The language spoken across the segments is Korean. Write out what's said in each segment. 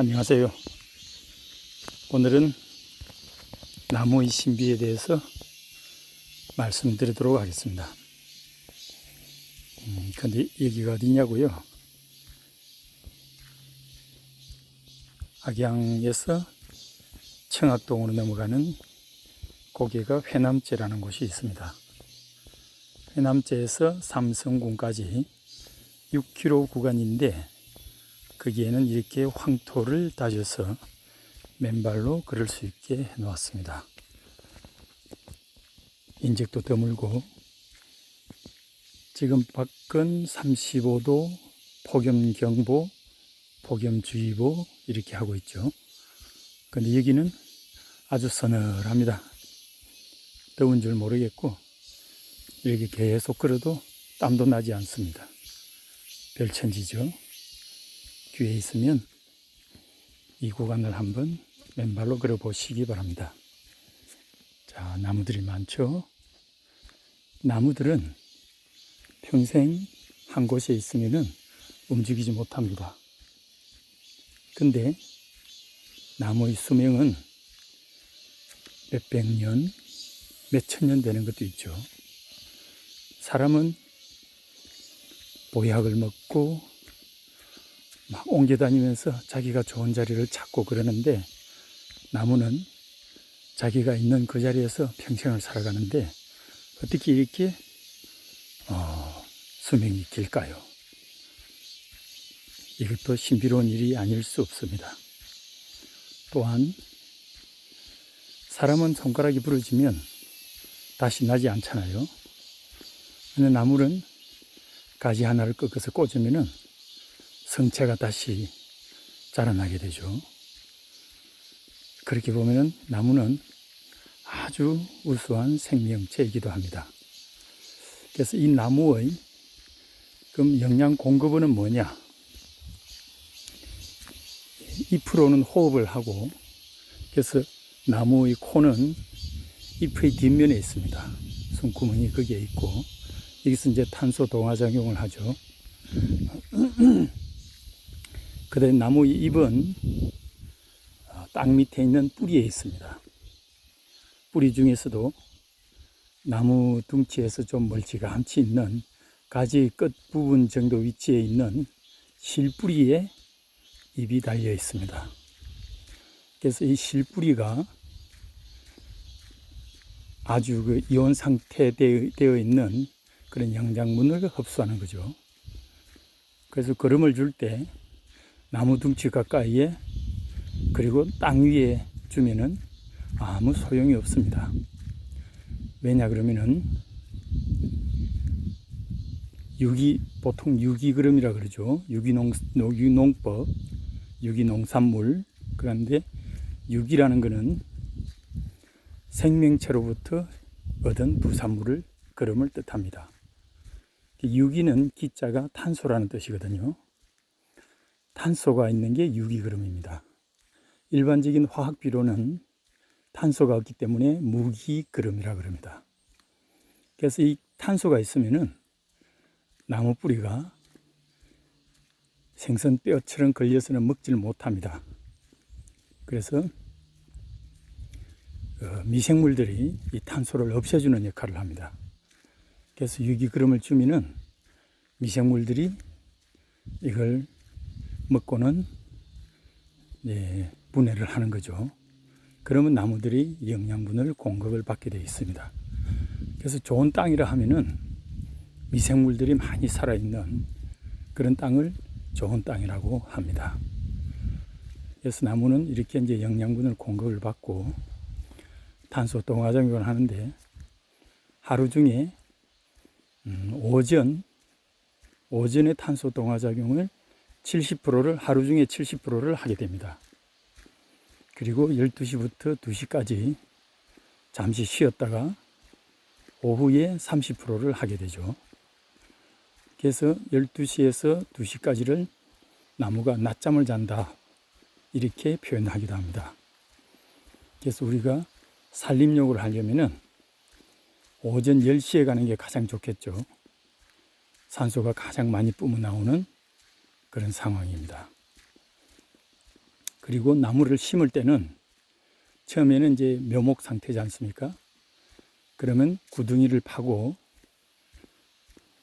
안녕하세요. 오늘은 나무의 신비에 대해서 말씀드리도록 하겠습니다. 음, 근데 여기가 어디냐고요? 악양에서 청학동으로 넘어가는 고개가 회남제라는 곳이 있습니다. 회남제에서 삼성군까지 6km 구간인데 거기에는 이렇게 황토를 다져서 맨발로 걸을 수 있게 해 놓았습니다. 인적도 드물고 지금 밖은 35도 폭염경보, 폭염주의보 이렇게 하고 있죠. 근데 여기는 아주 서늘합니다. 더운 줄 모르겠고 이렇게 계속 걸어도 땀도 나지 않습니다. 별천지죠. 기회 있으면 이 구간을 한번 맨발로 걸어 보시기 바랍니다. 자, 나무들이 많죠? 나무들은 평생 한 곳에 있으면 움직이지 못합니다. 근데 나무의 수명은 몇백 년, 몇천 년 되는 것도 있죠. 사람은 보약을 먹고 막 옮겨 다니면서 자기가 좋은 자리를 찾고 그러는데 나무는 자기가 있는 그 자리에서 평생을 살아가는데 어떻게 이렇게 어, 수명이 길까요? 이것도 신비로운 일이 아닐 수 없습니다. 또한 사람은 손가락이 부러지면 다시 나지 않잖아요. 근데 나무는 가지 하나를 꺾어서 꽂으면은 성체가 다시 자라나게 되죠. 그렇게 보면은 나무는 아주 우수한 생명체이기도 합니다. 그래서 이 나무의 그럼 영양 공급원은 뭐냐? 잎으로는 호흡을 하고 그래서 나무의 코는 잎의 뒷면에 있습니다. 숨구멍이 거기에 있고 여기서 이제 탄소 동화 작용을 하죠. 그다음 나무 잎은 어, 땅 밑에 있는 뿌리에 있습니다. 뿌리 중에서도 나무 둥치에서 좀 멀찌감치 있는 가지 끝 부분 정도 위치에 있는 실뿌리에 잎이 달려 있습니다. 그래서 이 실뿌리가 아주 그 이온 상태되어 있는 그런 영양분을 흡수하는 거죠. 그래서 걸음을 줄 때 나무 둥치 가까이에 그리고 땅 위에 주면은 아무 소용이 없습니다. 왜냐 그러면은 유기 보통 유기그름이라 그러죠. 유기농 유기농법, 유기농산물. 그런데 유기라는 것은 생명체로부터 얻은 부산물을 그름을 뜻합니다. 유기는 기자가 탄소라는 뜻이거든요. 탄소가 있는 게 유기그름입니다. 일반적인 화학비로는 탄소가 없기 때문에 무기그름이라 그럽니다. 그래서 이 탄소가 있으면은 나무 뿌리가 생선 뼈처럼 걸려서는 먹지를 못합니다. 그래서 어, 미생물들이 이 탄소를 없애주는 역할을 합니다. 그래서 유기그름을 주면은 미생물들이 이걸 먹고는 예, 분해를 하는 거죠. 그러면 나무들이 영양분을 공급을 받게 되어 있습니다. 그래서 좋은 땅이라 하면은 미생물들이 많이 살아있는 그런 땅을 좋은 땅이라고 합니다. 그래서 나무는 이렇게 이제 영양분을 공급을 받고 탄소 동화작용을 하는데 하루 중에 음, 오전 오전의 탄소 동화작용을 70%를 하루 중에 70%를 하게 됩니다. 그리고 12시부터 2시까지 잠시 쉬었다가 오후에 30%를 하게 되죠. 그래서 12시에서 2시까지를 나무가 낮잠을 잔다. 이렇게 표현하기도 합니다. 그래서 우리가 산림욕을 하려면은 오전 10시에 가는 게 가장 좋겠죠. 산소가 가장 많이 뿜어 나오는 그런 상황입니다. 그리고 나무를 심을 때는 처음에는 이제 묘목 상태지 않습니까? 그러면 구덩이를 파고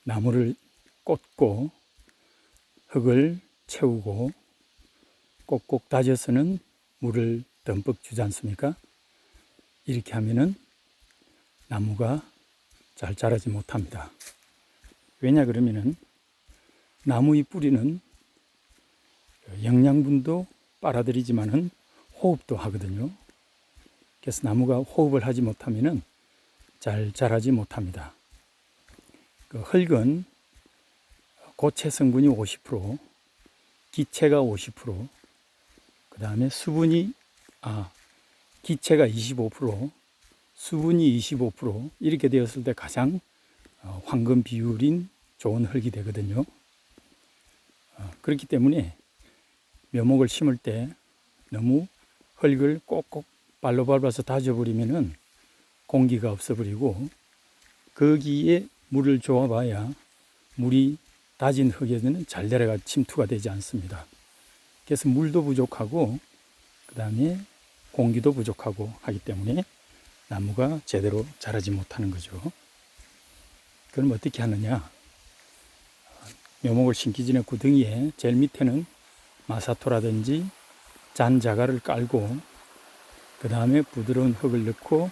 나무를 꽂고 흙을 채우고 꼭꼭 다져서는 물을 듬뿍 주지 않습니까? 이렇게 하면은 나무가 잘 자라지 못합니다. 왜냐 그러면은 나무의 뿌리는 영양분도 빨아들이지만은 호흡도 하거든요. 그래서 나무가 호흡을 하지 못하면은 잘 자라지 못합니다. 그 흙은 고체 성분이 50%, 기체가 50%, 그 다음에 수분이, 아, 기체가 25%, 수분이 25% 이렇게 되었을 때 가장 어, 황금 비율인 좋은 흙이 되거든요. 어, 그렇기 때문에 묘목을 심을 때 너무 흙을 꼭꼭 발로 밟아서 다져버리면은 공기가 없어버리고 거기에 물을 줘봐야 물이 다진 흙에는 잘 내려가 침투가 되지 않습니다. 그래서 물도 부족하고 그 다음에 공기도 부족하고 하기 때문에 나무가 제대로 자라지 못하는 거죠. 그럼 어떻게 하느냐? 묘목을 심기 전에 구덩이에 제일 밑에는 마사토라든지 잔자갈을 깔고 그 다음에 부드러운 흙을 넣고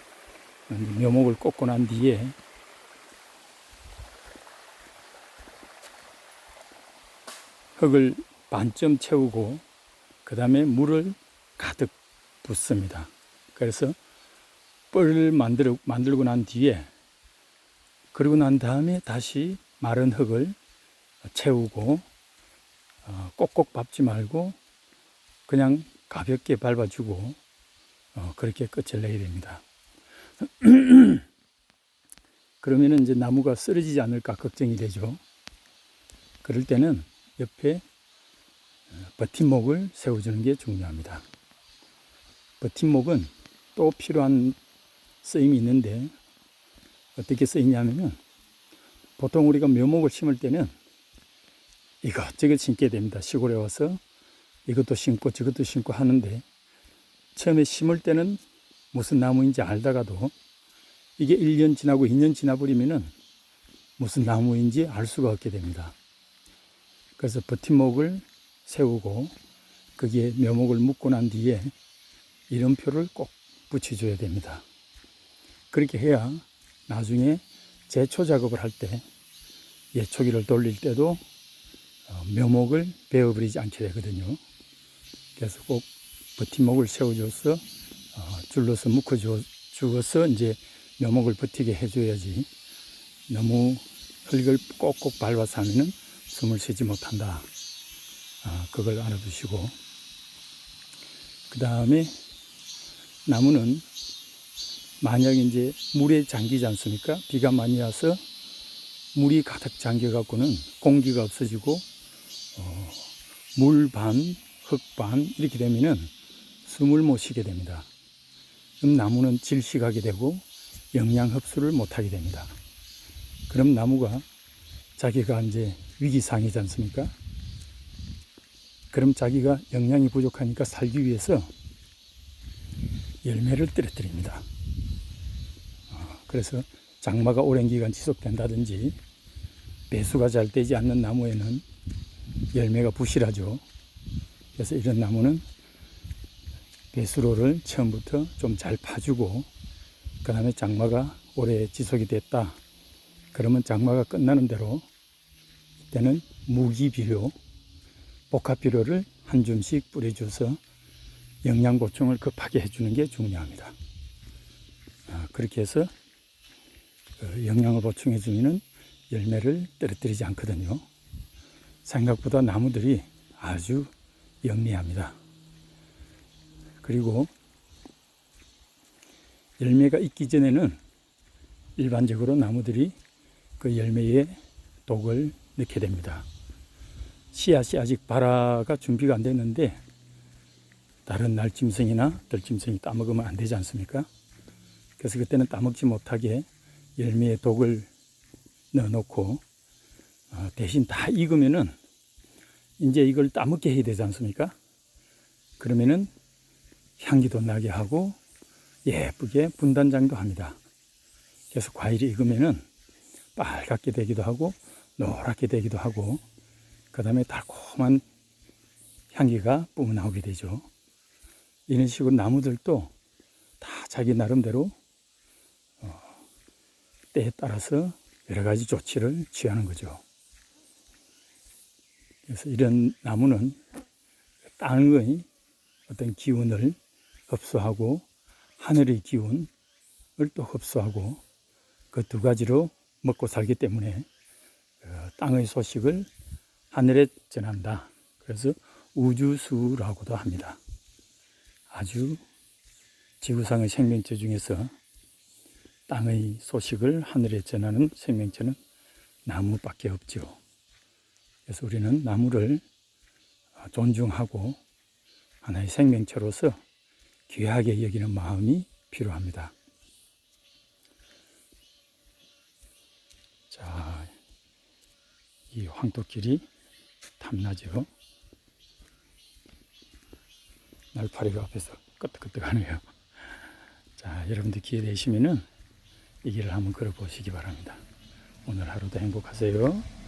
묘목을 꽂고 난 뒤에 흙을 반쯤 채우고 그 다음에 물을 가득 붓습니다. 그래서 뻘을 만들어, 만들고 난 뒤에 그리고 난 다음에 다시 마른 흙을 채우고 어, 꼭꼭 밟지 말고 그냥 가볍게 밟아주고 어, 그렇게 끝을 내야 됩니다. 그러면은 이제 나무가 쓰러지지 않을까 걱정이 되죠. 그럴 때는 옆에 어, 버팀목을 세워주는 게 중요합니다. 버팀목은 또 필요한 쓰임이 있는데 어떻게 쓰이냐면은 보통 우리가 묘목을 심을 때는 이것저것 심게 됩니다. 시골에 와서 이것도 심고 저것도 심고 하는데 처음에 심을 때는 무슨 나무인지 알다가도 이게 1년 지나고 2년 지나버리면은 무슨 나무인지 알 수가 없게 됩니다. 그래서 버팀목을 세우고 거기에 묘목을 묶고 난 뒤에 이름표를 꼭 붙여줘야 됩니다. 그렇게 해야 나중에 제초 작업을 할 때 예초기를 돌릴 때도 어, 묘목을 베어버리지 않게 되거든요. 그래서 꼭 버팀목을 세워줘서 어, 줄로서 묶어주어서 이제 묘목을 버티게 해줘야지 너무 흙을 꼭꼭 밟아서 하면은 숨을 쉬지 못한다. 아, 그걸 알아두시고 그 다음에 나무는 만약 이제 물에 잠기지 않습니까? 비가 많이 와서 물이 가득 잠겨 갖고는 공기가 없어지고 어, 물 반, 흙 반 이렇게 되면은 숨을 못 쉬게 됩니다. 그럼 나무는 질식하게 되고 영양 흡수를 못 하게 됩니다. 그럼 나무가 자기가 이제 위기상이지 않습니까? 그럼 자기가 영양이 부족하니까 살기 위해서 열매를 떨어뜨립니다. 어, 그래서 장마가 오랜 기간 지속된다든지 배수가 잘 되지 않는 나무에는 열매가 부실하죠. 그래서 이런 나무는 배수로를 처음부터 좀 잘 파주고 그 다음에 장마가 오래 지속이 됐다. 그러면 장마가 끝나는 대로 이때는 무기비료, 복합비료를 한 줌씩 뿌려줘서 영양 보충을 급하게 해주는 게 중요합니다. 아, 그렇게 해서 그 영양을 보충해주면 열매를 떨어뜨리지 않거든요. 생각보다 나무들이 아주 영리합니다. 그리고 열매가 있기 전에는 일반적으로 나무들이 그 열매에 독을 넣게 됩니다. 씨앗이 아직 발화가 준비가 안 됐는데 다른 날짐승이나 들짐승이 따먹으면 안 되지 않습니까? 그래서 그때는 따먹지 못하게 열매에 독을 넣어놓고 어, 대신 다 익으면은 이제 이걸 따먹게 해야 되지 않습니까? 그러면은 향기도 나게 하고 예쁘게 분단장도 합니다. 그래서 과일이 익으면은 빨갛게 되기도 하고 노랗게 되기도 하고 그 다음에 달콤한 향기가 뿜어 나오게 되죠. 이런 식으로 나무들도 다 자기 나름대로 어, 때에 따라서 여러 가지 조치를 취하는 거죠. 그래서 이런 나무는 땅의 어떤 기운을 흡수하고 하늘의 기운을 또 흡수하고 그 두 가지로 먹고 살기 때문에 어, 땅의 소식을 하늘에 전한다. 그래서 우주수라고도 합니다. 아주 지구상의 생명체 중에서 땅의 소식을 하늘에 전하는 생명체는 나무밖에 없죠. 그래서 우리는 나무를 존중하고 하나의 생명체로서 귀하게 여기는 마음이 필요합니다. 자, 이 황토길이 탐나죠. 날파리가 앞에서 끄떡끄떡하네요. 자, 여러분들 기회 되시면은 이 길을 한번 걸어보시기 바랍니다. 오늘 하루도 행복하세요.